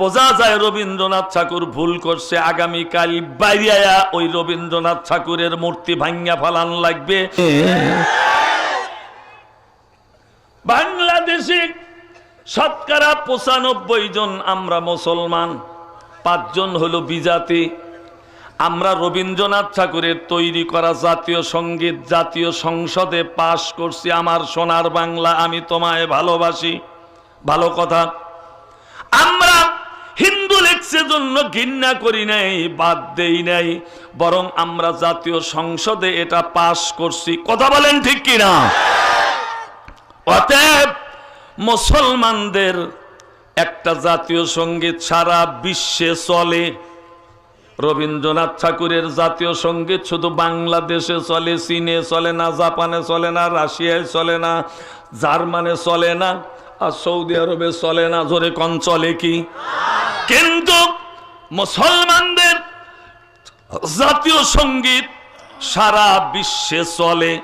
বোঝা যায় রবীন্দ্রনাথ ঠাকুর ভুল করছে, আগামীকাল বাইরিয়া ওই রবীন্দ্রনাথ ঠাকুরের মূর্তি ভাঙ্গা ফালান লাগবে। বাংলাদেশে শতকরা পঁচানব্বই জন আমরা মুসলমান, পাঁচজন হলো বিজাতি। আমরা রবীন্দ্রনাথ ঠাকুরের তৈরি করা জাতীয় সংগীত, জাতীয় সংসদে পাশ করছি, আমার সোনার বাংলা আমি তোমায় ভালোবাসি। ভালো কথা। আমরা হিন্দু লেখছে জন্য ঘৃণা করি নাই, বাদ দেই নাই। বরং আমরা জাতীয় সংসদে এটা পাশ করছি। কথা বলেন ঠিক কিনা? অতএব মুসলমানদের একটা জাতীয় সংগীত সারা বিশ্বে চলে। রবীন্দ্রনাথ ঠাকুরের জাতীয় সংগীত শুধু বাংলাদেশে চলে, চীনে চলে না, জাপানে চলে না, রাশিয়ায় চলে না, জার্মানে চলে না, আর সৌদি আরবে চলে না। জোরে কন, চলে কি? কিন্তু মুসলমানদের জাতীয় সংগীত সারা বিশ্বে চলে।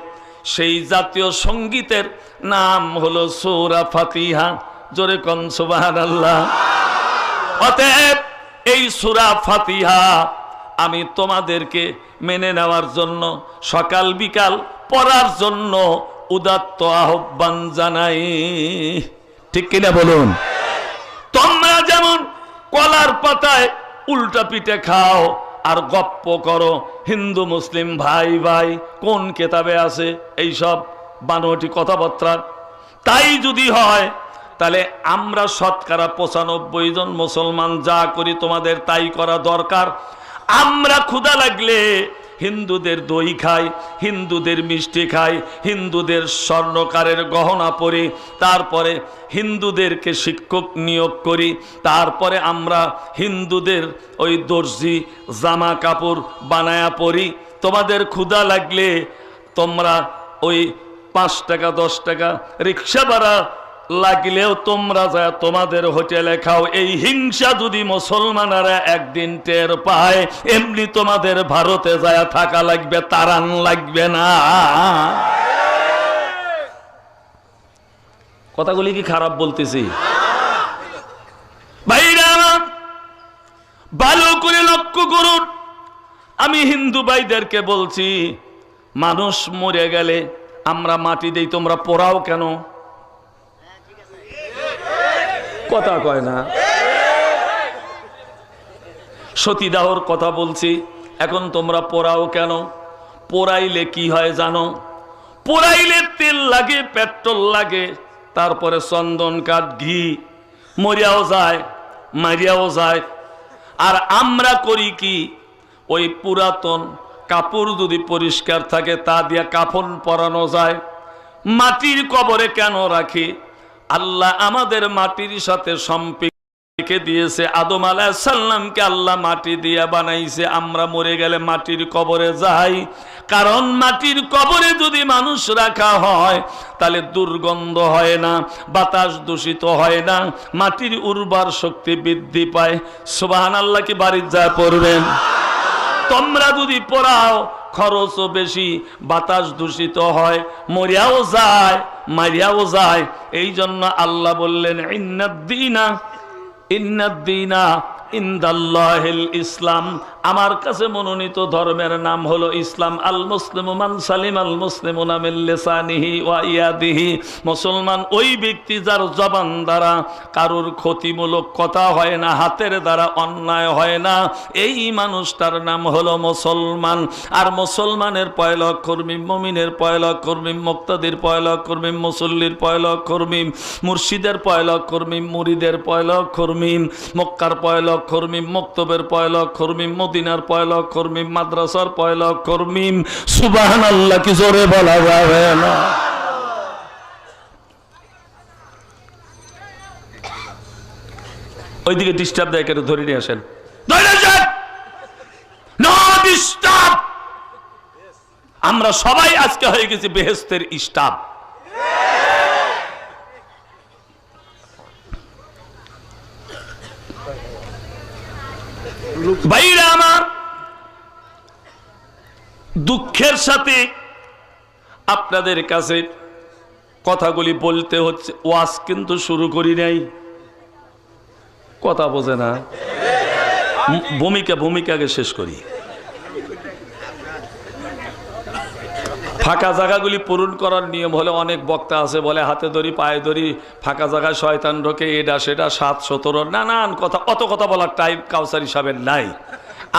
সেই জাতীয় সঙ্গীতের নাম হলো সৌরা ফাতিহা। জোরে কন সুবাহান আল্লাহ অতএব এই সুরা ফাতিহা আমি তোমাদেরকে মেনে নেওয়ার জন্য, সকাল বিকাল পড়ার জন্য উদাত্ত আহ্বান জানাই। ঠিক কিনা বলুন? পাতায় উল্টা পিঠে খাও। আর গপ্প করো, হিন্দু, মুসলিম, ভাই ভাই, কোন কেতাবে আছে এইসব বানোটি কথাবার্তা? তাই যদি হয়, তাহলে আমরা শতকরা পঁচানব্বই জন মুসলমান যা করি তোমাদের তাই করা দরকার। আমরা ক্ষুদা লাগলে হিন্দুদের দই খাই হিন্দুদের মিষ্টি খাই হিন্দুদের স্বর্ণকারের গহনা পরি, তারপরে হিন্দুদেরকে শিক্ষক নিয়োগ করি, তারপরে আমরা হিন্দুদের ওই দর্জি, জামা কাপড় বানায়া পরি। তোমাদের ক্ষুধা লাগলে তোমরা ওই পাঁচ টাকা, দশ টাকা রিক্সা ভাড়া লাগলেও তোমরা যা তোমাদের হোটেলে খাও, এই হিংসা যদি মুসলমানেরা একদিন টের পায়, এমনি তোমাদের ভারতে যায় থাকা লাগবে, তারান লাগবে না। কথাগুলি কি খারাপ বলতেছি? ভাইরা, ভালো করে লক্ষ্য করুন। আমি হিন্দু ভাইদেরকে বলছি, মানুষ মরে গেলে আমরা মাটি দেই, তোমরা পোড়াও কেন? কথা কয় না। সতীদাহর কথা বলছি, এখন তোমরা পোড়াও কেন? পোড়াইলে কি হয় জানো? পোড়াইলে তেল লাগে, পেট্রোল লাগে, তারপরে চন্দন, কাঠ, ঘি, মরিয়াও যায়, মারিয়াও যায়। আর আমরা করি কি? ওই পুরাতন কাপড় যদি পরিষ্কার থাকে, তা দিয়ে কাফন পরানো যায়। মাটির কবরে কেন রাখি? আল্লাহ আমাদের মাটির সাথে সম্পৃক্ত রেখে দিয়েছে। আদম আলাহিসাল্লামকে আল্লাহ মাটি দিয়ে বানাইছে। আমরা মরে গেলে মাটির কবরে যাই। কারণ মাটির কবরে যদি মানুষ রাখা হয়, তাহলে দুর্গন্ধ হয় না, বাতাস দূষিত হয় না, মাটির উর্বর শক্তি বৃদ্ধি পায়। সুবাহান আল্লাহ কি বাড়ির যায় পড়বেন? তোমরা যদি পড়াও, খরচও বেশি, বাতাস দূষিত হয়, মরিয়াও যায়। মারিয়াও যায় এই জন্য আল্লাহ বললেন ইন্নাদ্দিনা ইন্নাদ্দিনা ইন্দাল্লাহিল ইসলাম। আমার কাছে মনোনীত ধর্মের নাম হলো ইসলাম। আল মুসলিম মান সালিম, আল মুসলিম লিসানিহি ওয়া ইয়াদিহি। মুসলমান ওই ব্যক্তি যার জবান দ্বারা কারোর ক্ষতিমূলক কথা হয় না, হাতের দ্বারা অন্যায় হয় না, এই মানুষটার নাম হলো মুসলমান। আর মুসলমানের পয়লক কর্মী, মমিনের পয়লক কর্মী, মুক্তাদির পয়লক কর্মী, মুসল্লির পয়লক কর্মী, মুর্শিদের পয়লক কর্মী, মুরিদের পয়লক কর্মী, মক্কার মক্তবের মদিনার মাদ্রাসার সুবাহান আল্লাহ কি জোরে বলা যাবে না? ওইদিকে ডিস্টার্ব দেয় কেন? ধরে নিয়ে আসেন! আমরা সবাই আজকে হয়ে গেছি বেহেস্তের স্টাফ। ভাইরা আমার, দুঃখের সাথে আপনাদের কাছে কথাগুলি বলতে হচ্ছে, ওয়াজ কিন্তু শুরু করি নাই। কথা বোঝে না। ভূমিকা ভূমিকাকে শেষ করি। ফাঁকা জায়গাগুলি পূরণ করার নিয়ম হলে অনেক বক্তা আছে, বলে হাতে ধরি, পায়ে ধরি, ফাঁকা জায়গায় শয়তান ঢোকে এটা সেটা সাত সতেরো, নানান কথা, অত কথা বলার টাইম কাউসার হিসাবের নাই।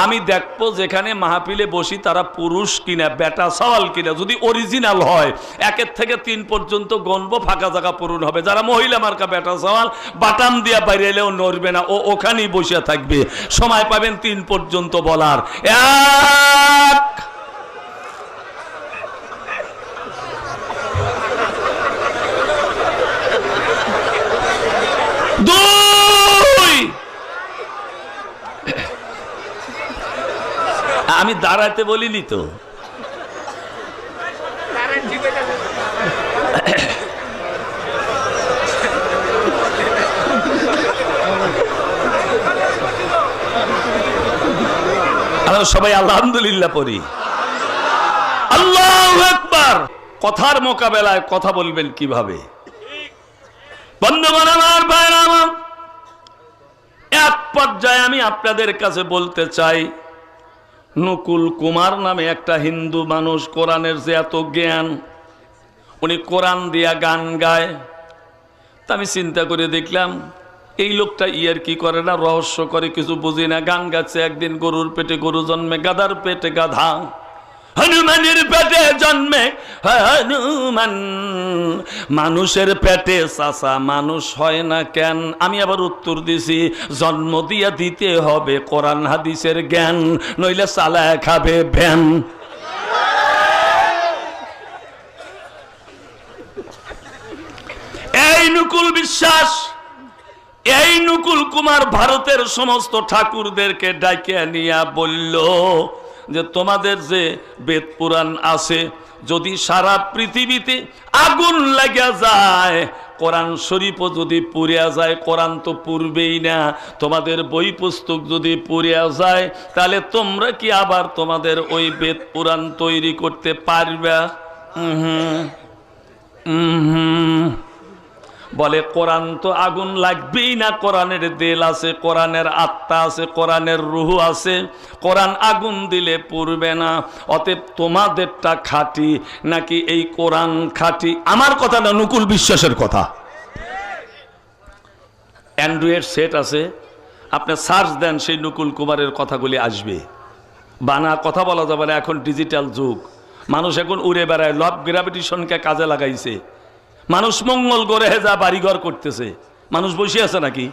আমি দেখব যেখানে মাহফিলে বসি তারা পুরুষ কিনা, বেটা সওয়াল কিনা, যদি অরিজিনাল হয়, একের থেকে তিন পর্যন্ত গণবো ফাঁকা জায়গা পূরণ হবে। যারা মহিলা মার্কা, বেটা সওয়াল, বাটাম দিয়া বাইরে এলেও নড়বে না, ও ওখানেই বসে থাকবে। সময় পাবেন তিন পর্যন্ত বলার। এক আমি দাঁড়াতে বলিনি তো। সবাই আলহামদুলিল্লাহ পড়ি। আল্লাহ একবার কথার মোকাবেলায় কথা বলবেন কীভাবে? এক পর্যায়ে আমি আপনাদের কাছে বলতে চাই, নকুল কুমার নামে একটা হিন্দু মানুষ কোরআনের যে এত জ্ঞান, উনি কোরআন দিয়া গান গায়। তা আমি চিন্তা করে দেখলাম, এই লোকটা ইয়ার কি করে না, রহস্য করে কিছু বুঝি না, গান গাচ্ছে, একদিন গরুর পেটে গরু জন্মে গাদার পেটে গাধা। হনুমানের পেটে জন্মে হনুমান। মানুষের পেটে চাষা মানুষ হয় না কেন? আমি আবার উত্তর দিছি, জন্ম দিয়া দিতে হবে কোরআন, হাদিসের জ্ঞান, নইলে চালায় খাবে ভ্যান এই নকুল বিশ্বাস, এই নকুল কুমার ভারতের সমস্ত ঠাকুরদেরকে ডাকিয়া নিয়া বলল যে তোমাদের যে বেদ পুরাণ আছে, যদি সারা পৃথিবীতে আগুন লাগিয়া যায়, কোরআন শরীফও যদি পুড়িয়া যায়, কোরআন তো পুরবেই না, তোমাদের বই পুস্তক যদি পুড়িয়া যায়, তাহলে তোমরা কি আবার তোমাদের ওই বেদ পুরাণ তৈরি করতে পারবে? হুম হুম বলে, কোরআন তো আগুন লাগবেই না, কোরআনের দেল আছে, কোরআনের আত্মা আছে, কোরআনের রুহু আছে। কোরআন আগুন দিলে পুরবে না, অতএব তোমাদেরটা খাঁটি, নাকি এই কোরআন খাঁটি? আমার কথা না, নকুল বিশ্বাসের কথা। অ্যান্ড্রয়েড সেট আছে, আপনি সার্চ দেন, সেই নকুল কুমারের কথাগুলি আসবে। বানা, কথা বলা যাবে না, এখন ডিজিটাল যুগ। মানুষ এখন উড়ে বেড়ায়, লব গ্রাভিটেশনকে কাজে লাগাইছে। মানুষ মঙ্গল করে যা বাড়িঘর করতেছে। মানুষ বসে আছে নাকি?